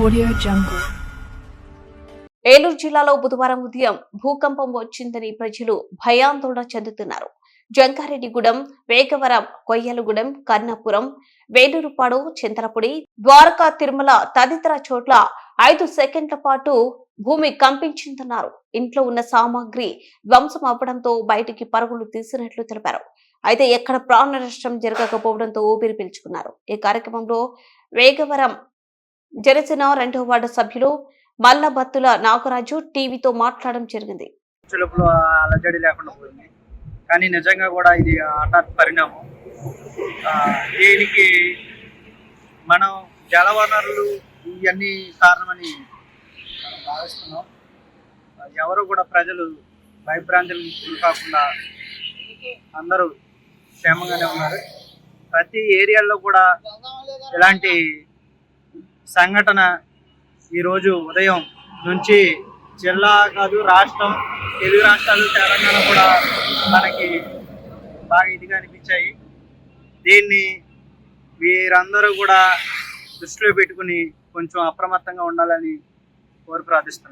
Audio Jungle. Eluru జిల్లాలో బుధవారం ఉదయం భూకంపం వచ్చిందని ప్రజలు భయాందోళన చెందుతున్నారు. జంకారెడ్డిగూడెం వేగవరం కొయ్యలగూడెం కర్ణపురం వేలూరుపాడు చింతలపూడి ద్వారకా తిరుమల తదితర చోట్ల ఐదు సెకండ్ల పాటు భూమి కంపించిందన్నారు. ఇంట్లో ఉన్న సామాగ్రి ధ్వంసం అవ్వడంతో బయటికి పరుగులు తీసినట్లు తెలిపారు. అయితే ఎక్కడ ప్రాణ నష్టం జరగకపోవడంతో ఊపిరి పీల్చుకున్నారు. ఈ కార్యక్రమంలో వేగవరం జనసేన రెండో వార్డు సభ్యులు మల్లబత్తుల నాగరాజు టీవీతో మాట్లాడడం జరిగింది. అలజడి లేకుండా పోయింది. కానీ నిజంగా కూడా ఇది హఠాత్ పరిణామం. దీనికి మనం జలవనరులు ఇవన్నీ కారణమని భావిస్తున్నాం. ఎవరు కూడా ప్రజలు భయభ్రాంతులు గురి కాకుండా అందరూ క్షేమంగానే ఉన్నారు. ప్రతి ఏరియాలో కూడా ఇలాంటి సంఘటన ఈరోజు ఉదయం నుంచి జిల్లా కాదు రాష్ట్రం తెలుగు రాష్ట్రాలు తెలంగాణ కూడా మనకి బాగా ఇదిగా అనిపించాయి. దీన్ని వీరందరూ కూడా దృష్టిలో పెట్టుకుని కొంచెం అప్రమత్తంగా ఉండాలని కోరి ప్రార్థిస్తున్నాను